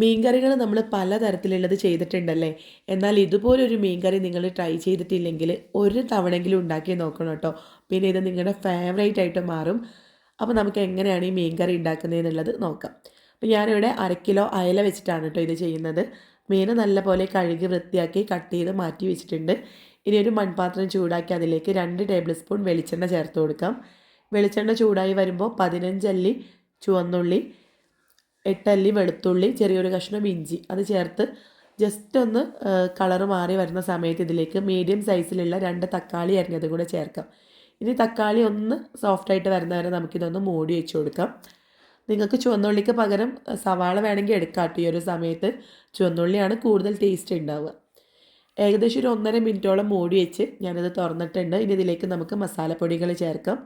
മീൻകറികൾ നമ്മൾ പല പലതരത്തിലുള്ളത് ചെയ്തിട്ടുണ്ടല്ലേ? എന്നാൽ ഇതുപോലൊരു മീൻകറി നിങ്ങൾ ട്രൈ ചെയ്തിട്ടില്ലെങ്കിൽ ഒരു തവണയെങ്കിലും ഉണ്ടാക്കി നോക്കണം കേട്ടോ. പിന്നെ ഇത് നിങ്ങളുടെ ഫേവറേറ്റ് ആയിട്ട് മാറും. അപ്പോൾ നമുക്ക് എങ്ങനെയാണ് ഈ മീൻകറി ഉണ്ടാക്കുന്നത് എന്നുള്ളത് നോക്കാം. അപ്പോൾ ഞാനിവിടെ കിലോ അയല വെച്ചിട്ടാണ് കേട്ടോ ഇത് ചെയ്യുന്നത്. മീൻ നല്ലപോലെ കഴുകി വൃത്തിയാക്കി കട്ട് ചെയ്ത് മാറ്റി വെച്ചിട്ടുണ്ട്. ഇനി ഒരു മൺപാത്രം ചൂടാക്കി അതിലേക്ക് രണ്ട് ടേബിൾ സ്പൂൺ വെളിച്ചെണ്ണ ചേർത്ത് കൊടുക്കാം. വെളിച്ചെണ്ണ ചൂടായി വരുമ്പോൾ പതിനഞ്ചല്ലി ചുവന്നുള്ളി എട്ടല്ലി വെളുത്തുള്ളി ചെറിയൊരു കഷ്ണം ഇഞ്ചി. അത് ചേർത്ത് ജസ്റ്റ് ഒന്ന് കളർ മാറി വരുന്ന സമയത്ത് ഇതിലേക്ക് മീഡിയം സൈസിലുള്ള രണ്ട് തക്കാളി അരിഞ്ഞത് കൂടെ ചേർക്കാം. ഇനി തക്കാളി ഒന്ന് സോഫ്റ്റായിട്ട് വരുന്ന വരെ നമുക്കിതൊന്ന് മൂടി വെച്ച് കൊടുക്കാം. നിങ്ങൾക്ക് ചുവന്നുള്ളിക്ക് പകരം സവാള വേണമെങ്കിൽ എടുക്കാം ഈ ഒരു സമയത്ത് ചുവന്നുള്ളിയാണ് കൂടുതൽ ടേസ്റ്റ് ഉണ്ടാവുക. ഏകദേശം ഒരു ഒന്നര മിനിറ്റോളം മൂടി വെച്ച് ഞാനത് തുറന്നിട്ടുണ്ട്. ഇനി ഇതിലേക്ക് നമുക്ക് മസാലപ്പൊടികൾ ചേർക്കാം.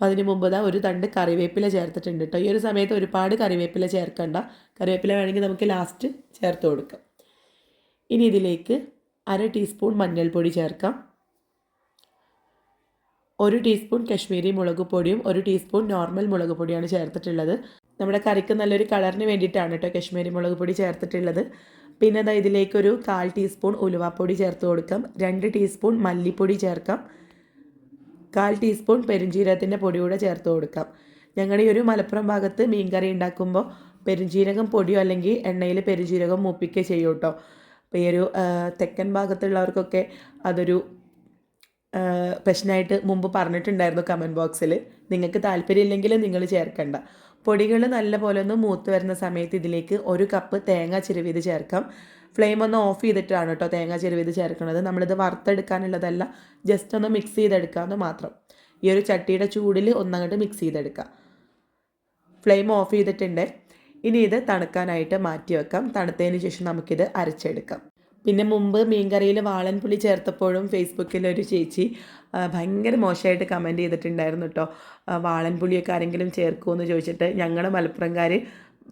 അപ്പോൾ അതിന് മുമ്പ് ഇതാ ഒരു തണ്ട് കറിവേപ്പില ചേർത്തിട്ടുണ്ട് കേട്ടോ ഈ ഒരു സമയത്ത് ഒരുപാട് കറിവേപ്പില ചേർക്കണ്ട. കറിവേപ്പില വേണമെങ്കിൽ നമുക്ക് ലാസ്റ്റ് ചേർത്ത് കൊടുക്കാം. ഇനി ഇതിലേക്ക് അര ടീസ്പൂൺ മഞ്ഞൾപ്പൊടി ചേർക്കാം. ഒരു ടീസ്പൂൺ കശ്മീരി മുളക് പൊടിയും ഒരു ടീസ്പൂൺ നോർമൽ മുളക് പൊടിയാണ് ചേർത്തിട്ടുള്ളത്. നമ്മുടെ കറിക്ക് നല്ലൊരു കളറിന് വേണ്ടിയിട്ടാണ് കേട്ടോ കശ്മീരി മുളക് പൊടി ചേർത്തിട്ടുള്ളത്. പിന്നെ അതാ ഇതിലേക്കൊരു കാൽ ടീസ്പൂൺ ഉലുവാപ്പൊടി ചേർത്ത് കൊടുക്കാം. രണ്ട് ടീസ്പൂൺ മല്ലിപ്പൊടി ചേർക്കാം. കാൽ ടീസ്പൂൺ പെരുംജീരകത്തിന്റെ പൊടി കൂടെ ചേർത്ത് കൊടുക്കാം. ഞങ്ങളുടെ ഈ ഒരു മലപ്പുറം ഭാഗത്ത് മീൻ കറി ഉണ്ടാക്കുമ്പോൾ പെരുംജീരകം പൊടിയോ അല്ലെങ്കിൽ എണ്ണയിൽ പെരുംജീരകം മൂപ്പിക്കുക ചെയ്യും കേട്ടോ അപ്പോൾ ഈ ഒരു തെക്കൻ ഭാഗത്തുള്ളവർക്കൊക്കെ അതൊരു പ്രശ്നമായിട്ട് മുമ്പ് പറഞ്ഞിട്ടുണ്ടായിരുന്നു കമന്റ് ബോക്സിൽ. നിങ്ങൾക്ക് താല്പര്യമില്ലെങ്കിൽ നിങ്ങൾ ചേർക്കണ്ട. പൊടികൾ നല്ലപോലെ ഒന്ന് മൂത്ത് വരുന്ന സമയത്ത് ഇതിലേക്ക് ഒരു കപ്പ് തേങ്ങ ചിരുവിത് ചേർക്കാം. ഫ്ലെയിം ഒന്ന് ഓഫ് ചെയ്തിട്ടാണ് കേട്ടോ തേങ്ങ ചിരുവിത് ചേർക്കുന്നത്. നമ്മളിത് വറുത്തെടുക്കാനുള്ളതല്ല ജസ്റ്റ് ഒന്ന് മിക്സ് ചെയ്തെടുക്കാമെന്ന് മാത്രം. ഈ ഒരു ചട്ടിയുടെ ചൂടിൽ ഒന്നങ്ങോട്ട് മിക്സ് ചെയ്തെടുക്കാം. ഫ്ലെയിം ഓഫ് ചെയ്തിട്ടുണ്ട്. ഇനി ഇത് തണുക്കാനായിട്ട് മാറ്റി വെക്കാം തണുത്തതിന് ശേഷം നമുക്കിത് അരച്ചെടുക്കാം. പിന്നെ മുമ്പ് മീൻകറിയിൽ വാളൻപുളി ചേർത്തപ്പോഴും ഫേസ്ബുക്കിൽ ഒരു ചേച്ചി ഭയങ്കര മോശമായിട്ട് കമന്റ് ചെയ്തിട്ടുണ്ടായിരുന്നു കേട്ടോ വാളൻപുളിയൊക്കെ ആരെങ്കിലും ചേർക്കുമോ എന്ന് ചോദിച്ചിട്ട് ഞങ്ങൾ മലപ്പുറംകാർ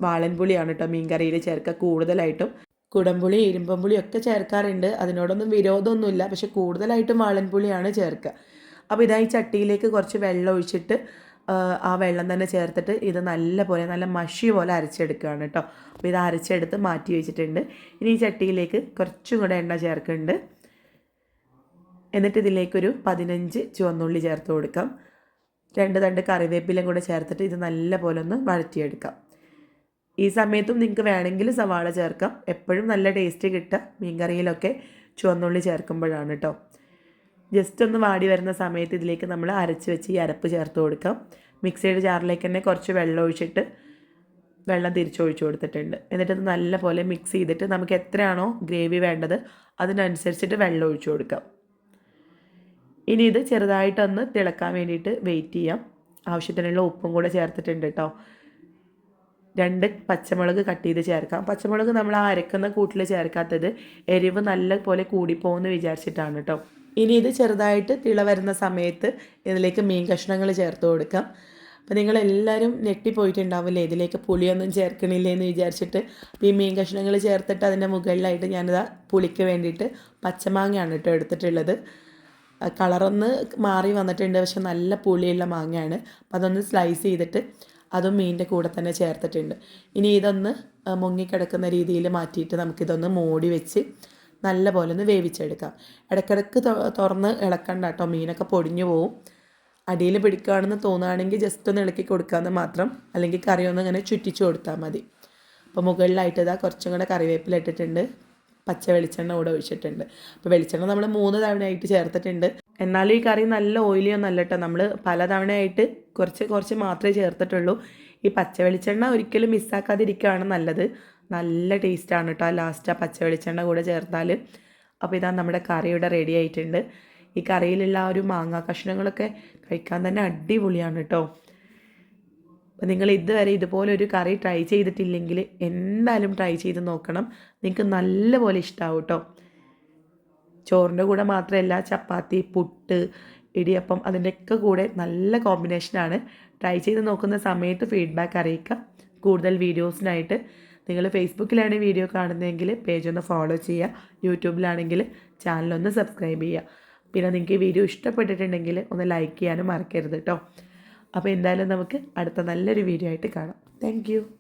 വാളൻപുളിയാണ് കേട്ടോ മീൻകറിയിൽ ചേർക്കുക കൂടുതലായിട്ടും. കുടംപുളി ഇരുമ്പമ്പുളി ഒക്കെ ചേർക്കാറുണ്ട്. അതിനോടൊന്നും വിരോധമൊന്നുമില്ല. പക്ഷെ കൂടുതലായിട്ടും വാളൻപുളിയാണ് ചേർക്കുക അപ്പോൾ ഇതായി ചട്ടിയിലേക്ക് കുറച്ച് വെള്ളം ഒഴിച്ചിട്ട് ആ വെള്ളം തന്നെ ചേർത്തിട്ട് ഇത് നല്ല പോലെ നല്ല മഷി പോലെ അരച്ചെടുക്കുകയാണ് കേട്ടോ. അപ്പോൾ ഇത് അരച്ചെടുത്ത് മാറ്റി വെച്ചിട്ടുണ്ട്. ഇനി ഈ ചട്ടിയിലേക്ക് കുറച്ചും കൂടെ എണ്ണ ചേർക്കുന്നുണ്ട്. എന്നിട്ട് ഇതിലേക്കൊരു പതിനഞ്ച് ചുവന്നുള്ളി ചേർത്ത് കൊടുക്കാം. രണ്ട് തണ്ട് കറിവേപ്പിലും കൂടെ ചേർത്തിട്ട് ഇത് നല്ല പോലെ ഒന്ന് വഴറ്റിയെടുക്കാം. ഈ സമയത്തും നിങ്ങൾക്ക് വേണമെങ്കിൽ സവാള ചേർക്കാം. എപ്പോഴും നല്ല ടേസ്റ്റ് കിട്ടുക. മീൻകറിയിലൊക്കെ ചുവന്നുള്ളി ചേർക്കുമ്പോഴാണ് കേട്ടോ. ജസ്റ്റ് ഒന്ന് വാടി വരുന്ന സമയത്ത് ഇതിലേക്ക് നമ്മൾ അരച്ച് വെച്ച് ഈ അരപ്പ് ചേർത്ത് കൊടുക്കാം. മിക്സിയുടെ ജാറിലേക്ക് തന്നെ കുറച്ച് വെള്ളം ഒഴിച്ചിട്ട് വെള്ളം തിരിച്ചൊഴിച്ച് കൊടുത്തിട്ടുണ്ട്. എന്നിട്ട് ഇത് നല്ലപോലെ മിക്സ് ചെയ്തിട്ട് നമുക്ക് എത്രയാണോ ഗ്രേവി വേണ്ടത് അതിനനുസരിച്ചിട്ട് വെള്ളം ഒഴിച്ചു കൊടുക്കാം. ഇനി ഇത് ചെറുതായിട്ടൊന്ന് തിളക്കാൻ വേണ്ടിയിട്ട് വെയിറ്റ് ചെയ്യാം. ആവശ്യത്തിനുള്ള ഉപ്പും കൂടെ ചേർത്തിട്ടുണ്ട് കേട്ടോ രണ്ട് പച്ചമുളക് കട്ട് ചെയ്ത് ചേർക്കാം. പച്ചമുളക് നമ്മൾ ആ അരക്കുന്ന കൂട്ടിൽ ചേർക്കാത്തത് എരിവ് നല്ല പോലെ കൂടിപ്പോകുമെന്ന് വിചാരിച്ചിട്ടാണ് കേട്ടോ ഇനി ഇത് ചെറുതായിട്ട് തിള വരുന്ന സമയത്ത് ഇതിലേക്ക് മീൻ കഷ്ണങ്ങൾ ചേർത്ത് കൊടുക്കാം. അപ്പോൾ നിങ്ങളെല്ലാവരും ഞെട്ടിപ്പോയിട്ടുണ്ടാവില്ലേ ഇതിലേക്ക് പുളിയൊന്നും ചേർക്കണില്ലേ എന്ന് വിചാരിച്ചിട്ട് ഈ മീൻ കഷ്ണങ്ങൾ ചേർത്തിട്ട് അതിന്റെ മുകളിലായിട്ട് ഞാനിതാ പുളിക്ക് വേണ്ടിയിട്ട് പച്ചമാങ്ങയാണ് കേട്ടോ എടുത്തിട്ടുള്ളത്. കളറൊന്ന് മാറി വന്നിട്ടുണ്ട് പക്ഷെ നല്ല പുളിയുള്ള മാങ്ങയാണ്. അപ്പോൾ അതൊന്ന് സ്ലൈസ് ചെയ്തിട്ട് അതും മീനിന്റെ കൂടെ തന്നെ ചേർത്തിട്ടുണ്ട്. ഇനി ഇതൊന്ന് മുങ്ങിക്കിടക്കുന്ന രീതിയിൽ മാറ്റിയിട്ട് നമുക്കിതൊന്ന് മൂടി വെച്ച് നല്ല പോലെ ഒന്ന് വേവിച്ചെടുക്കാം. ഇടയ്ക്കിടയ്ക്ക് തുറന്ന് ഇളക്കണ്ട കേട്ടോ. മീനൊക്കെ പൊടിഞ്ഞു പോവും. അടിയിൽ പിടിക്കുകയാണെന്ന് തോന്നുകയാണെങ്കിൽ ജസ്റ്റ് ഒന്ന് ഇളക്കി കൊടുക്കാമെന്ന് മാത്രം. അല്ലെങ്കിൽ കറി ഒന്ന് ഇങ്ങനെ ചുറ്റിച്ചു കൊടുത്താൽ മതി. അപ്പോൾ മുകളിലായിട്ട് ഇതാ കുറച്ചും കൂടെ കറിവേപ്പില ഇട്ടിട്ടുണ്ട്. പച്ച വെളിച്ചെണ്ണ കൂടെ ഒഴിച്ചിട്ടുണ്ട്. അപ്പോൾ വെളിച്ചെണ്ണ നമ്മൾ മൂന്ന് തവണയായിട്ട് ചേർത്തിട്ടുണ്ട്. എന്നാലും ഈ കറി നല്ല ഓയിലി ഒന്നല്ല കേട്ടോ. നമ്മൾ പല തവണയായിട്ട് കുറച്ച് കുറച്ച് മാത്രമേ ചേർത്തിട്ടുള്ളൂ. ഈ പച്ച വെളിച്ചെണ്ണ ഒരിക്കലും മിസ്സാക്കാതിരിക്കുകയാണ് നല്ലത്. നല്ല ടേസ്റ്റാണ് കേട്ടോ ലാസ്റ്റ് ആ പച്ച വെളിച്ചെണ്ണ കൂടെ ചേർത്താൽ അപ്പോൾ ഇതാ നമ്മുടെ കറിയുടെ റെഡി ആയിട്ടുണ്ട്. ഈ കറിയിലുള്ള ആ ഒരു മാങ്ങ കഷ്ണങ്ങളൊക്കെ കഴിക്കാൻ തന്നെ അടിപൊളിയാണ് കേട്ടോ അപ്പോൾ നിങ്ങൾ ഇതുവരെ ഇതുപോലെ ഒരു കറി ട്രൈ ചെയ്തിട്ടില്ലെങ്കിൽ എന്തായാലും ട്രൈ ചെയ്ത് നോക്കണം. നിങ്ങൾക്ക് നല്ലപോലെ ഇഷ്ടമാവും കേട്ടോ ചോറിന്റെ കൂടെ മാത്രമല്ല ചപ്പാത്തി പുട്ട് ഇടിയപ്പം അതിന്റെയൊക്കെ കൂടെ നല്ല കോമ്പിനേഷനാണ് ട്രൈ ചെയ്ത് നോക്കുന്ന സമയത്ത് ഫീഡ്ബാക്ക് അറിയിക്കുക കൂടുതൽ വീഡിയോസിനായിട്ട് നിങ്ങൾ ഫേസ്ബുക്കിലാണ് വീഡിയോ കാണുന്നതെങ്കിൽ പേജ് ഒന്ന് ഫോളോ ചെയ്യുക. യൂട്യൂബിലാണെങ്കിൽ ചാനലൊന്ന് സബ്സ്ക്രൈബ് ചെയ്യുക. പിന്നെ നിങ്ങൾക്ക് ഈ വീഡിയോ ഇഷ്ടപ്പെട്ടിട്ടുണ്ടെങ്കിൽ ഒന്ന് ലൈക്ക് ചെയ്യാനും മറക്കരുത് കേട്ടോ അപ്പോൾ എന്തായാലും നമുക്ക് അടുത്ത നല്ലൊരു വീഡിയോ ആയിട്ട് കാണാം. താങ്ക്